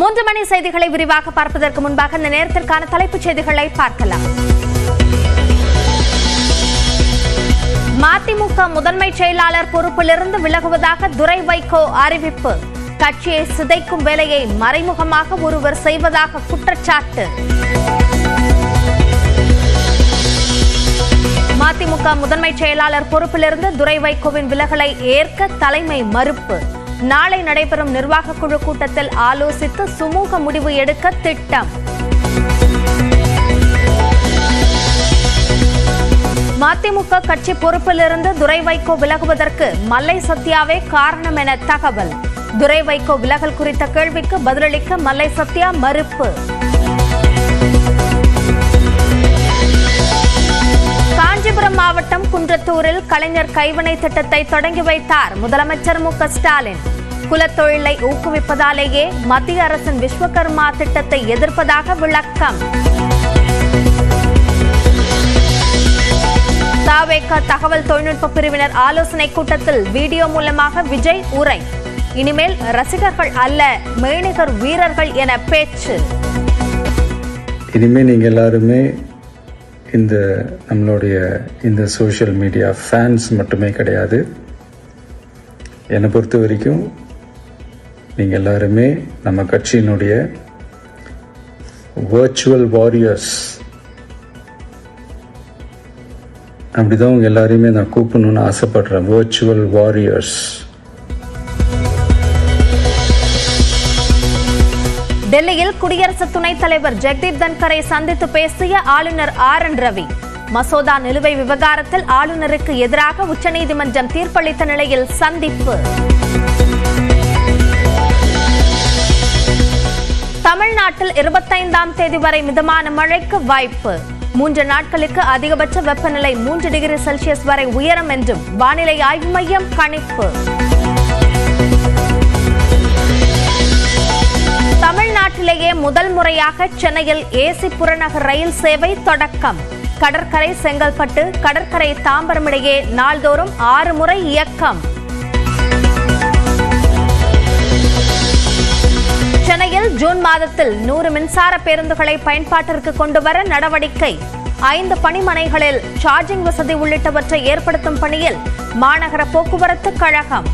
மூன்று மணி செய்திகளை விரிவாக பார்ப்பதற்கு முன்பாக இந்த நேரத்திற்கான தலைப்புச் செய்திகளை பார்க்கலாம். மதிமுக முதன்மை செயலாளர் பொறுப்பிலிருந்து விலகுவதாக துரை வைகோ அறிவிப்பு. கட்சியை சிதைக்கும் வேலையை மறைமுகமாக ஒருவர் செய்வதாக குற்றச்சாட்டு. மதிமுக முதன்மை செயலாளர் பொறுப்பிலிருந்து துரை வைகோவின் விலகலை ஏற்க தலைமை மறுப்பு. நாளை நடைபெறும் நிர்வாக குழு கூட்டத்தில் ஆலோசித்து சுமூக முடிவு எடுக்க திட்டம். மதிமுக கட்சி பொறுப்பிலிருந்து துரை வைகோ விலகுவதற்கு மல்லை சத்யாவே காரணம் என தகவல். துரை வைகோ விலகல் குறித்த கேள்விக்கு பதிலளிக்க மல்லை சத்யா மறுப்பு. காஞ்சிபுரம் மாவட்டம் குன்றத்தூரில் கலைஞர் கைவினை திட்டத்தை தொடங்கி வைத்தார் முதலமைச்சர் மு க ஸ்டாலின். குலத்தொழிலை ஊக்குவிப்பதாலேயே மத்திய அரசின் விஸ்வகர்மா திட்டத்தை எதிர்ப்பதாக விளக்கம். தாவேக தகவல் தொழில்நுட்ப பிரிவினர் ஆலோசனை கூட்டத்தில் வீடியோ மூலமாக விஜய் உரை. இனிமேல் ரசிகர்கள் அல்ல மெய்நிகர் வீரர்கள் என பேச்சு. இனிமேல் நீங்கள் எல்லாருமே இந்த நம்மளுடைய இந்த சோஷியல் மீடியா ஃபேன்ஸ் மட்டுமே கிடையாது. என்னை பொறுத்த வரைக்கும் நீங்கள் எல்லாருமே நம்ம கட்சியினுடைய வர்ச்சுவல் வாரியர்ஸ் அப்படிதான் உங்க எல்லாரையுமே நான் கூப்பிடணும்னு ஆசைப்படுறேன். வர்ச்சுவல் வாரியர்ஸ் டெல்லியில் குடியரசு துணைத் தலைவர் ஜெக்தீப் தன்கரை சந்தித்து பேசிய ஆளுநர் ஆர் என் ரவி. மசோதா நிலுவை விவகாரத்தில் ஆளுநருக்கு எதிராக உச்சநீதிமன்றம் தீர்ப்பளித்த நிலையில் சந்திப்பு. தமிழ்நாட்டில் இருபத்தைந்தாம் தேதி வரை மிதமான மழைக்கு வாய்ப்பு. மூன்று நாட்களுக்கு அதிகபட்ச வெப்பநிலை மூன்று டிகிரி செல்சியஸ் வரை உயரும் என்றும் வானிலை ஆய்வு மையம் கணிப்பு. தமிழ்நாட்டிலேயே முதல் முறையாக சென்னையில் ஏசி புறநகர் ரயில் சேவை தொடக்கம். கடற்கரை செங்கல்பட்டு கடற்கரை தாம்பரம் இடையே நாள்தோறும் ஆறு முறை இயக்கம். சென்னையில் ஜூன் மாதத்தில் நூறு மின்சார பேருந்துகளை பயன்பாட்டிற்கு கொண்டுவர நடவடிக்கை. ஐந்து பணிமனைகளில் சார்ஜிங் வசதி உள்ளிட்டவற்றை ஏற்படுத்தும் பணியில் மாநகர போக்குவரத்து கழகம்.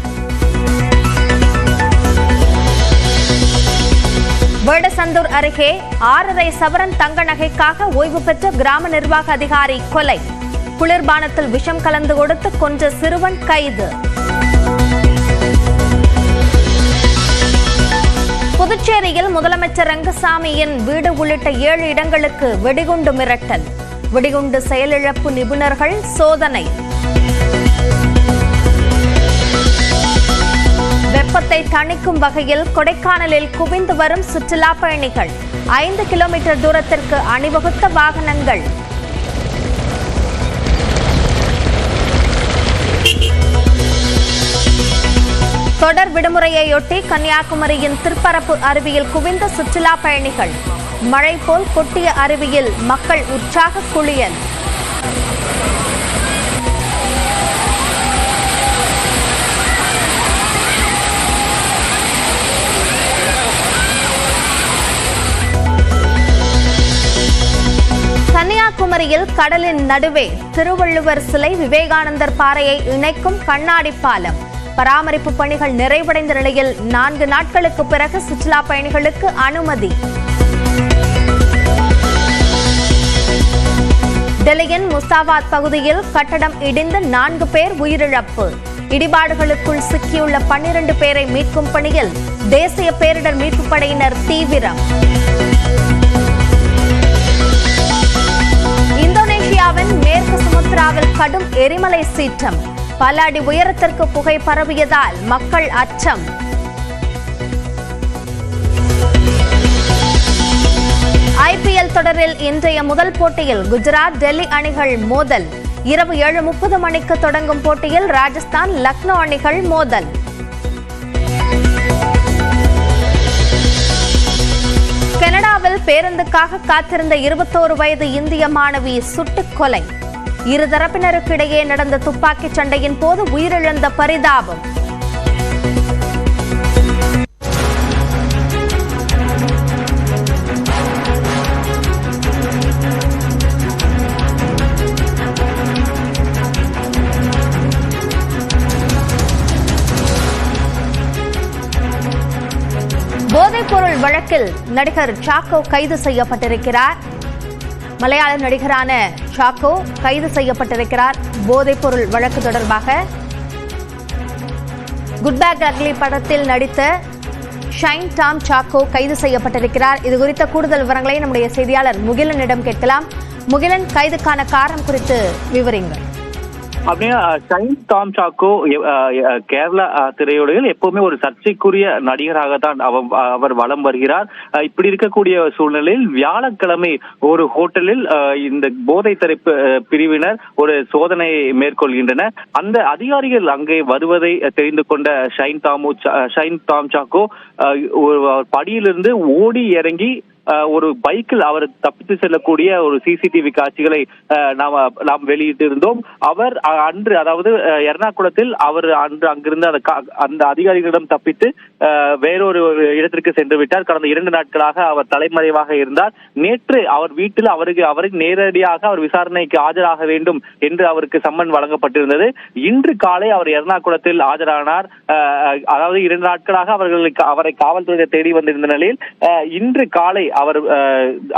வேடசந்தூர் அருகே ஆறரை சவரன் தங்க நகைக்காக ஓய்வு பெற்ற கிராம நிர்வாக அதிகாரி கொலை. குளிர்பானத்தில் விஷம் கலந்து கொடுத்து கொன்ற சிறுவன் கைது. புதுச்சேரியில் முதலமைச்சர் ரங்கசாமியின் வீடு உள்ளிட்ட ஏழு இடங்களுக்கு வெடிகுண்டு மிரட்டல். வெடிகுண்டு செயலிழப்பு நிபுணர்கள் சோதனை. வெப்பத்தை தணிக்கும் வகையில் கொடைக்கானலில் குவிந்து வரும் சுற்றுலா பயணிகள். ஐந்து கிலோமீட்டர் தூரத்திற்கு அணிவகுத்த வாகனங்கள். தொடர் விடுமுறையொட்டி கன்னியாகுமரியின் திருப்பரப்பு அருவியில் குவிந்த சுற்றுலா பயணிகள். மழை போல் கொட்டிய அருவியில் மக்கள் உற்சாக குளியல். கன்னியாகுமரியில் கடலின் நடுவே திருவள்ளுவர் சிலை விவேகானந்தர் பாறையை இணைக்கும் கண்ணாடி பாலம். பராமரிப்பு பணிகள் நிறைவடைந்த நிலையில் நான்கு நாட்களுக்கு பிறகு சுற்றுலா பயணிகளுக்கு அனுமதி. டெல்லியின் முஸ்தாபாத் பகுதியில் கட்டடம் இடிந்து நான்கு பேர் உயிரிழப்பு. இடிபாடுகளுக்குள் சிக்கியுள்ள பன்னிரண்டு பேரை மீட்கும் பணியில் தேசிய பேரிடர் மீட்புப் படையினர் தீவிரம். இந்தோனேஷியாவின் மேற்கு சுமத்ராவில் கடும் எரிமலை சீற்றம். பல அடி உயரத்திற்கு புகை பரவியதால் மக்கள் அச்சம். ஐபிஎல் தொடரில் இன்றைய முதல் போட்டியில் குஜராத் டெல்லி அணிகள் மோதல். இரவு ஏழு முப்பது மணிக்கு தொடங்கும் போட்டியில் ராஜஸ்தான் லக்னோ அணிகள் மோதல். கனடாவில் பேருந்துக்காக காத்திருந்த இருபத்தோரு வயது இந்திய மாணவி சுட்டுக் கொலை. இருதரப்பினருக்கிடையே நடந்த துப்பாக்கிச் சண்டையின் போது உயிரிழந்த பரிதாபம். போதைப்பொருள் வழக்கில் நடிகர் சாக்கோ கைது செய்யப்பட்டிருக்கிறார். மலையாள நடிகரான சாக்கோ கைது செய்யப்பட்டிருக்கிறார். போதைப்பொருள் வழக்கு தொடர்பாக குட் பேக் அக்லி படத்தில் நடித்த ஷைன் டாம் சாக்கோ கைது செய்யப்பட்டிருக்கிறார். இது குறித்த கூடுதல் விவரங்களை நம்முடைய செய்தியாளர் முகிலனிடம் கேட்கலாம். முகிலன் கைதுக்கான காரணம் குறித்து விவரிங்கள் அப்படியே ஷைன் டாம் சாக்கோ கேரளா திரையுலகில் எப்பவுமே ஒரு சர்ச்சைக்குரிய நடிகராகத்தான் அவர் அவர் வலம் வருகிறார். இப்படி இருக்கக்கூடிய சூழ்நிலையில் வியாழக்கிழமை ஒரு ஹோட்டலில் இந்த போதை தரப்பு பிரிவினர் ஒரு சோதனையை மேற்கொள்கின்றனர். அந்த அதிகாரிகள் அங்கே வருவதை தெரிந்து கொண்ட ஷைன் தாமு ஷைன் தாம் சாக்கோ ஒரு படியிலிருந்து ஓடி இறங்கி ஒரு பைக்கில் அவர் தப்பித்து செல்லக்கூடிய ஒரு சிசிடிவி காட்சிகளை நாம நாம் வெளியிட்டிருந்தோம் வெளியிட்டு இருந்தோம். அவர் அன்று அதாவது எர்ணாகுளத்தில் அவர் அன்று அங்கிருந்து அந்த அந்த அதிகாரிகளிடம் தப்பித்து வேறொரு இடத்திற்கு சென்று விட்டார். கடந்த இரண்டு நாட்களாக அவர் தலைமறைவாக இருந்தார். நேற்று அவர் வீட்டில் அவருக்கு அவருக்கு நேரடியாக அவர் விசாரணைக்கு ஆஜராக வேண்டும் என்று அவருக்கு சம்மன் வழங்கப்பட்டிருந்தது. இன்று காலை அவர் எர்ணாகுளத்தில் ஆஜரானார். அஹ், அதாவது இரண்டு நாட்களாக அவர்களுக்கு அவரை காவல்துறையினர் தேடி வந்திருந்த நிலையில் இன்று காலை அவர்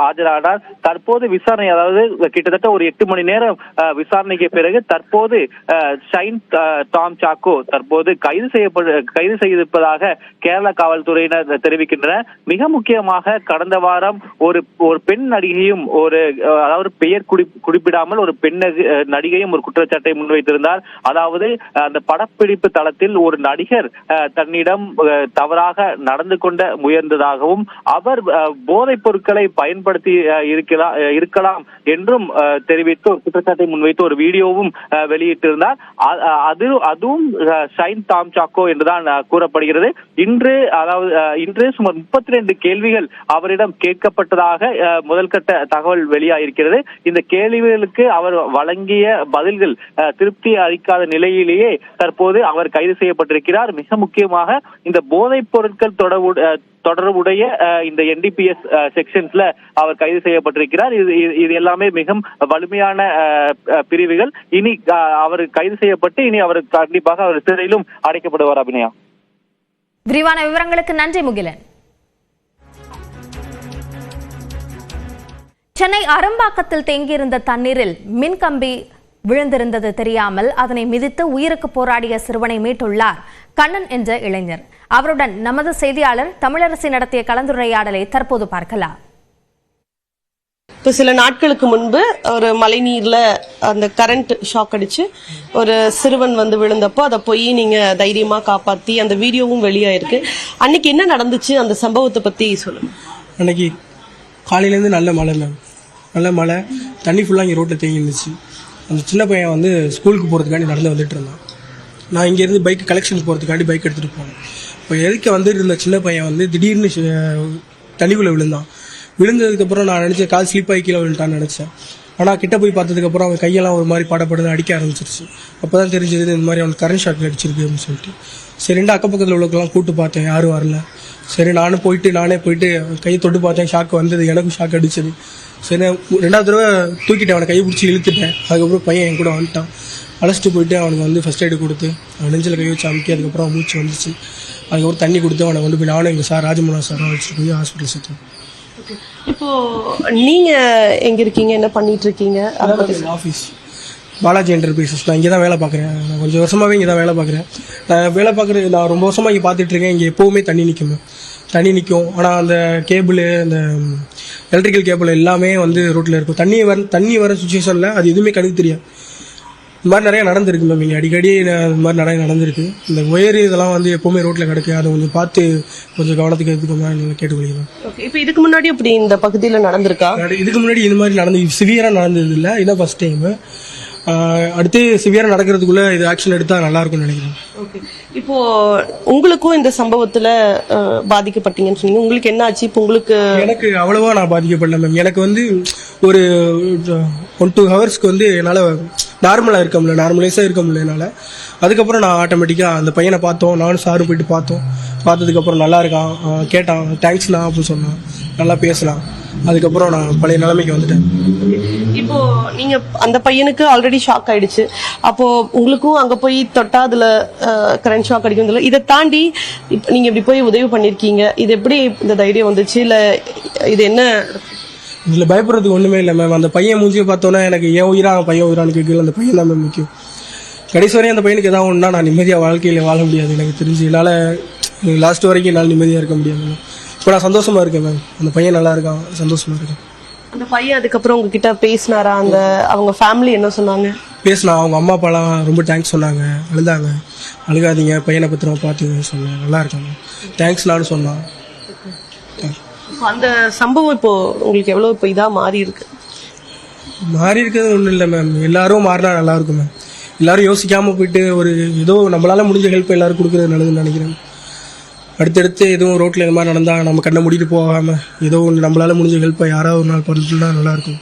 ஆஜரானார். தற்போது விசாரணை அதாவது கிட்டத்தட்ட ஒரு எட்டு மணி நேரம் விசாரணைக்கு பிறகு தற்போது ஷைன் டாம் சாக்கோ தற்போது கைது செய்யப்படு கைது செய்திருப்பதாக கேரள காவல்துறையினர் தெரிவிக்கின்றனர். மிக முக்கியமாக கடந்த வாரம் ஒரு ஒரு பெண் நடிகையும் ஒரு அதாவது பெயர் குறி குறிப்பிடாமல் ஒரு பெண் நடிகையும் ஒரு குற்றச்சாட்டை முன்வைத்திருந்தார். அதாவது அந்த படப்பிடிப்பு தளத்தில் ஒரு நடிகர் தன்னிடம் தவறாக நடந்து கொண்ட முயன்றதாகவும் அவர் அஹ், போதைப் பொருட்களை பயன்படுத்தி இருக்கலாம் இருக்கலாம் என்றும் தெரிவித்து ஒரு குற்றச்சாட்டை முன்வைத்து ஒரு வீடியோவும் வெளியிட்டிருந்தார். அது அதுவும் ஷைன் தாம் சாக்கோ என்றுதான் கூறப்படுகிறது. இன்று அதாவது இன்று சுமார் முப்பத்தி ரெண்டு கேள்விகள் அவரிடம் கேட்கப்பட்டதாக முதல்கட்ட தகவல் வெளியாயிருக்கிறது. இந்த கேள்விகளுக்கு அவர் வழங்கிய பதில்கள் திருப்தி அளிக்காத நிலையிலேயே தற்போது அவர் கைது செய்யப்பட்டிருக்கிறார். மிக முக்கியமாக இந்த போதைப் பொருட்கள் தொடர்பு தொடர்புடைய இந்த என்டிபிஎஸ் செக்ஷன்ஸ்ல அவர் கைது செய்யப்பட்டிருக்கிறார். இது இது- எல்லாமே மிகவும் வலிமையான பிரிவுகள். இனி அஹ், அவர் கைது செய்யப்பட்டு இனி அவர் கண்டிப்பாக அவர் சிறையிலும் அடைக்கப்படுவார் அபிநயா. விரிவான விவரங்களுக்கு நன்றி முகிலன். சென்னை அரம்பாக்கத்தில் தேங்கியிருந்த தண்ணீரில் மின்கம்பி விழுந்திருந்தது தெரியாமல் அதனை மிதித்து உயிருக்கு போராடிய சிறுவனை மீட்டுள்ளார் கண்ணன் என்ற இளைஞர். அவருடன் நமது செய்தியாளர் தமிழரசி நடத்திய கலந்துரையாடலை தற்போது பார்க்கலாம். இப்போ சில நாட்களுக்கு முன்பு ஒரு மழைநீர்ல அந்த கரண்ட் ஷாக் அடிச்சு ஒரு சிறுவன் வந்து விழுந்தப்போ அதை போய் நீங்க தைரியமா காப்பாத்தி அந்த வீடியோவும் வெளியாயிருக்கு. அன்னைக்கு என்ன நடந்துச்சு? அந்த சம்பவத்தை பத்தி சொல்லுங்க. அன்னைக்கு காலையிலேருந்து நல்ல மழை மேம் நல்ல மழை. தண்ணி ஃபுல்லாக இங்கே ரோட்டில் தேங்கி இருந்துச்சு அந்த சின்ன பையன் வந்து ஸ்கூலுக்கு போகிறதுக்காண்டி நடந்து வந்துட்டு இருந்தான். நான் இங்கேருந்து பைக் கலெக்ஷன் போகிறதுக்காண்டி பைக் எடுத்துகிட்டு போனேன். இப்போ எதுக்க வந்துட்டு இருந்த சின்ன பையன் வந்து திடீர்னு தண்ணிக்குள்ளே விழுந்தான். விழுந்ததுக்கப்புறம் நான் நினச்சேன் கால் ஸ்லிப் ஆகி கீழே விழுந்துட்டான்னு நினச்சேன். ஆனால் கிட்ட போய் பார்த்ததுக்கப்புறம் அவன் கையெல்லாம் ஒரு மாதிரி படப்படுது அடிக்க ஆரம்பிச்சிருச்சு. அப்போ தான் தெரிஞ்சது இந்த மாதிரி அவனுக்கு கரண்ட் ஷாக் அடிச்சிருக்கு அப்படின்னு சொல்லிட்டு. சரி ரெண்டு அக்கப்பக்கத்தில் உள்ளக்கெல்லாம் கூப்பிட்டு பார்த்தேன் யாரும் வரல. சரி நானும் போயிட்டு நானே போயிட்டு கையை தொட்டு பார்த்தேன் ஷாக் வந்தது எனக்கும் ஷாக் அடிச்சது. சரி ரெண்டாவது தடவை தூக்கிட்டேன் அவனை கையை பிடிச்சி இழுத்துட்டேன். அதுக்கப்புறம் பையன் என் கூட வந்துட்டான். அழைச்சிட்டு போயிட்டு அவனுக்கு வந்து ஃபர்ஸ்ட் எய்டு கொடுத்து அவன் நெஞ்சில் கை வச்சு அமுக்கி அதுக்கப்புறம் மூச்சு வந்துச்சு. அதுக்கப்புறம் தண்ணி கொடுத்து அவனை கொண்டு போய் நானும் எங்கள் சார் ராஜமோகன் சார் வச்சுட்டு போய் ஹாஸ்பிட்டல் சேர்த்தோம் இப்போ நீங்க எங்க இருக்கீங்க? என்ன பண்ணிட்டு இருக்கீங்க? ஆஃபீஸ் பாலாஜி என்டர்பிரைசஸ் நான் இங்கே தான் வேலை பார்க்குறேன். நான் கொஞ்சம் வருஷமாகவே இங்கே தான் வேலை பார்க்குறேன். நான் வேலை பார்க்குறது நான் ரொம்ப வருஷமாக இங்கே பார்த்துட்டு இருக்கேன். இங்கே எப்போவுமே தண்ணி நிற்கும் தண்ணி நிற்கும் ஆனால் அந்த கேபிள் அந்த எலக்ட்ரிக்கல் கேபிள் எல்லாமே வந்து ரோட்டில் இருக்கும். தண்ணி வர தண்ணி வர சுச்சுவேஷனில் அது எதுவுமே கணக்கு தெரியாது. இந்த மாதிரி நிறைய நடந்திருக்கு மேம் இங்கே அடிக்கடி இந்த மாதிரி நிறைய நடந்திருக்கு. இந்த ஒயர் இதெல்லாம் வந்து எப்போவுமே ரோட்டில் கிடக்கு. அதை கொஞ்சம் பார்த்து கொஞ்சம் கவனத்துக்கு எடுத்துக்கோங்க. நீங்கள் கேட்டுக்கொள்கிறேன். ஓகே இப்போ இதுக்கு முன்னாடி இப்படி இந்த பகுதியில நடந்திருக்கா? நட- இதுக்கு முன்னாடி இந்த மாதிரி நடந்து சிவியராக நடந்தது இல்லை. இதான் ஃபர்ஸ்ட் டைமு அடுத்து சிவியராக நடக்கிறதுக்குள்ள இது ஆக்ஷன் எடுத்தால் நல்லா இருக்கும்னு நினைக்கிறேன். ஓகே இப்போ உங்களுக்கும் இந்த சம்பவத்துல பாதிக்கப்பட்டீங்கன்னு சொன்னீங்க. உங்களுக்கு என்ன ஆச்சு? இப்போ உங்களுக்கு எனக்கு அவ்வளவா நான் பாதிக்கப்படல மேம் எனக்கு வந்து ஒரு ஒன் டூ ஹவர்ஸ்க்கு வந்து என்னால் நார்மலாக இருக்க முடியல. நார்மலைஸாக இருக்க முடியல என்னால். அதுக்கப்புறம் நான் ஆட்டோமேட்டிக்காக அந்த பையனை பார்த்தோம். நானும் சாரும் போயிட்டு பார்த்தோம். பார்த்ததுக்கப்புறம் நல்லா இருக்கான். கேட்டான் தேங்க்ஸ்ண்ணா அப்படின்னு சொன்னான். நல்லா பேசலாம். அதுக்கப்புறம் நான் பழைய நிலைமைக்கு வந்துட்டேன். இப்போ நீங்க அந்த பையனுக்கு ஆல்ரெடி ஷாக் ஆயிடுச்சு. அப்போ உங்களுக்கும் அங்க போய் தொட்டா அதுல கரண்ட் ஷாக் அடிக்கும் இதை தாண்டி இப்ப நீங்க இப்படி போய் உதவி பண்ணிருக்கீங்க. இது எப்படி இந்த தைரியம் வந்துச்சு? இல்ல இது என்ன? இதில் பயப்படுறதுக்கு ஒன்றுமே இல்லை மேம் அந்த பையன் மூஞ்சியை பார்த்தோன்னா எனக்கு ஏன் உயிரா? அவன் பையன் உயிரான்னு கேட்கல. அந்த பையன் தான் மேம் முக்கியம். கடைசி வரையும் அந்த பையனுக்கு ஏதாவது ஒன்றா நான் நிம்மதியாக வாழ்க்கையில் வாழ முடியாது. எனக்கு தெரிஞ்சு என்னால் லாஸ்ட் வரைக்கும் என்னால் நிம்மதியாக இருக்க முடியாது மேம் இப்போ நான் சந்தோஷமாக இருக்கேன் மேம் அந்த பையன் நல்லா இருக்கான். சந்தோஷமாக இருக்கேன். அந்த பையன் அதுக்கப்புறம் உங்ககிட்ட பேசினாரா? அந்த அவங்க ஃபேமிலி என்ன சொன்னாங்க? பேசினா அவங்க அம்மா அப்பாலாம் ரொம்ப தேங்க்ஸ் சொன்னாங்க. அழுதாங்க. அழுகாதீங்க பையனை பத்திரமா பார்த்துங்க சொன்னேன் நல்லா இருக்காங்க. தேங்க்ஸ் நானும் சொன்னான். அந்த சம்பவம் இப்போ உங்களுக்கு எவ்வளவு இப்போ இதா மாறி இருக்கு? மாறி இருக்கிறது ஒன்றும் இல்லை மேம் எல்லாரும் மாறினா நல்லா இருக்கும் மேம் எல்லாரும் யோசிக்காம போயிட்டு ஒரு ஏதோ நம்மளால முடிஞ்ச ஹெல்ப் எல்லாரும் கொடுக்குறது நல்லதுன்னு நினைக்கிறேன். அடுத்தடுத்து எதுவும் ரோட்டில் இந்த மாதிரி நடந்தால் நம்ம கண்ணை மூடிட்டு போகாமல் ஏதோ ஒன்று நம்மளால் முடிஞ்ச ஹெல்ப்பை யாராவது ஒரு நாள் பண்ணிட்டுனா நல்லாயிருக்கும்